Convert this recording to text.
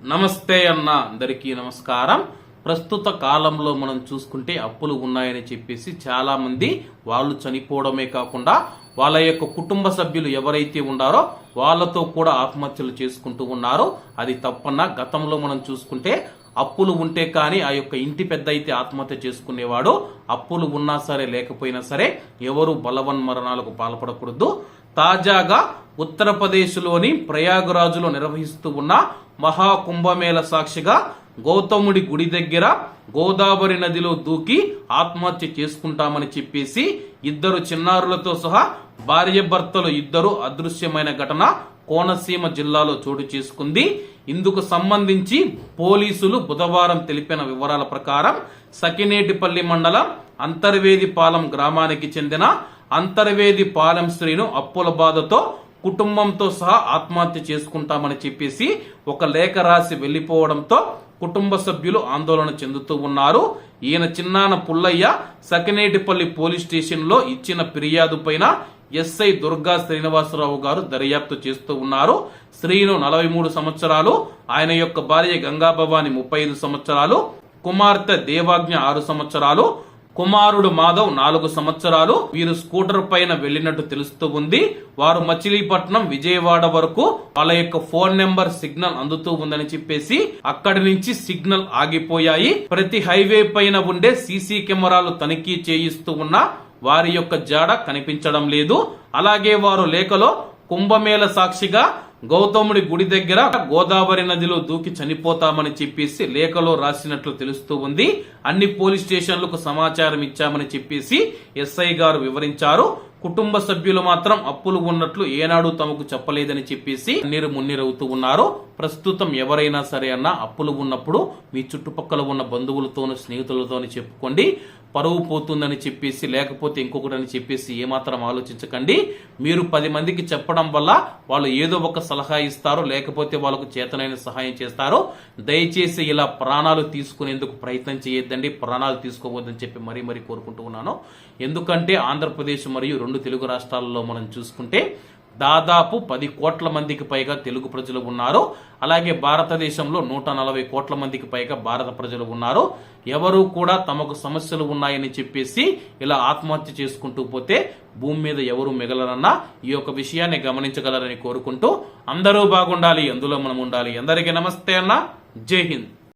నమస్తే అన్న అందరికీ నమస్కారం. ప్రస్తుత కాలంలో మనం చూసుకుంటే అప్పులు ఉన్నాయని చెప్పేసి చాలామంది వాళ్ళు చనిపోవడమే కాకుండా వాళ్ళ యొక్క కుటుంబ సభ్యులు ఎవరైతే ఉన్నారో వాళ్ళతో కూడా ఆత్మహత్యలు చేసుకుంటూ ఉన్నారు. అది తప్పన్న గతంలో మనం చూసుకుంటే అప్పులు ఉంటే కానీ ఆ యొక్క ఇంటి పెద్ద అయితే ఆత్మహత్య చేసుకునేవాడు. అప్పులు ఉన్నా సరే లేకపోయినా సరే ఎవరు బలవన్ మరణాలకు పాల్పడకూడదు. తాజాగా ఉత్తరప్రదేశ్లోని ప్రయాగరాజులో నిర్వహిస్తూ ఉన్న మహాకుంభమేళ సాక్షిగా గౌతముడి గుడి దగ్గర గోదావరి నదిలో దూకి ఆత్మహత్య చేసుకుంటామని చెప్పేసి ఇద్దరు చిన్నారులతో సహా భార్య భర్తలు ఇద్దరు అదృశ్యమైన ఘటన కోనసీమ జిల్లాలో చోటు చేసుకుంది. ఇందుకు సంబంధించి పోలీసులు బుధవారం తెలిపిన వివరాల ప్రకారం సకినేటిపల్లి మండలం అంతర్వేదిపాలెం గ్రామానికి చెందిన అంతర్వేది పాలెం శ్రీను అప్పుల బాధతో కుటుంబంతో సహా ఆత్మహత్య చేసుకుంటామని చెప్పేసి ఒక లేఖ రాసి వెళ్ళిపోవడంతో కుటుంబ సభ్యులు ఆందోళన చెందుతూ ఉన్నారు. ఈయన చిన్నాన పుల్లయ్య సకినేటిపల్లి పోలీస్ స్టేషన్లో ఇచ్చిన ఫిర్యాదు పైన ఎస్ఐ దుర్గా శ్రీనివాసరావు గారు దర్యాప్తు చేస్తూ ఉన్నారు. శ్రీను నలభై మూడు సంవత్సరాలు ఆయన యొక్క భార్య గంగాభవాని ముప్పై ఐదు సంవత్సరాలు కుమార్తె దేవాజ్ఞ ఆరు సంవత్సరాలు కుమారుడు మాధవ్ నాలుగు సంవత్సరాలు వీరు స్కూటర్ పైన వెళ్ళినట్టు తెలుస్తూ ఉంది. వారు మచిలీపట్నం విజయవాడ వరకు వాళ్ళ యొక్క ఫోన్ నెంబర్ సిగ్నల్ అందుతూ ఉందని చెప్పేసి అక్కడి నుంచి సిగ్నల్ ఆగిపోయాయి. ప్రతి హైవే పైన ఉండే సీసీ కెమెరాలు తనిఖీ చేయిస్తూ ఉన్న వారి యొక్క జాడ కనిపించడం లేదు. అలాగే వారు లేఖలో కుంభమేళ సాక్షిగా గౌతముడి గుడి దగ్గర గోదావరి నదిలో దూకి చనిపోతామని చెప్పేసి లేఖలో రాసినట్లు తెలుస్తూ ఉంది. అన్ని పోలీస్ స్టేషన్లకు సమాచారం ఇచ్చామని చెప్పేసి ఎస్ఐ గారు వివరించారు. కుటుంబ సభ్యులు మాత్రం అప్పులు ఉన్నట్లు ఏనాడు తమకు చెప్పలేదని చెప్పేసి నీరు మున్నీరవుతూ ఉన్నారు. ప్రస్తుతం ఎవరైనా సరే అన్న అప్పులు ఉన్నప్పుడు మీ చుట్టుపక్కల ఉన్న బంధువులతోనూ స్నేహితులతోనూ చెప్పుకోండి. పరువు పోతుందని చెప్పేసి లేకపోతే ఇంకొకటని చెప్పేసి ఏమాత్రం ఆలోచించకండి. మీరు పది మందికి చెప్పడం వల్ల వాళ్ళు ఏదో ఒక సలహా ఇస్తారో లేకపోతే వాళ్ళకు చేతనైన సహాయం చేస్తారు. దయచేసి ఇలా ప్రాణాలు తీసుకునేందుకు ప్రయత్నం చేయొద్దండి ప్రాణాలు తీసుకోవద్దని చెప్పి మరీ మరీ కోరుకుంటూ ఉన్నాను. ఎందుకంటే ఆంధ్రప్రదేశ్ మరియు రెండు తెలుగు రాష్ట్రాలలో మనం చూసుకుంటే దాదాపు పది కోట్ల మందికి పైగా తెలుగు ప్రజలు ఉన్నారు. అలాగే భారతదేశంలో నూట నలభై కోట్ల మందికి పైగా భారత ప్రజలు ఉన్నారు. ఎవరు కూడా తమకు సమస్యలు ఉన్నాయని చెప్పేసి ఇలా ఆత్మహత్య చేసుకుంటూ పోతే భూమి మీద ఎవరు మిగలరన్నా ఈ యొక్క విషయాన్ని గమనించగలరని కోరుకుంటూ అందరూ బాగుండాలి అందులో మనం ఉండాలి. అందరికీ నమస్తే అన్న. జై హింద్.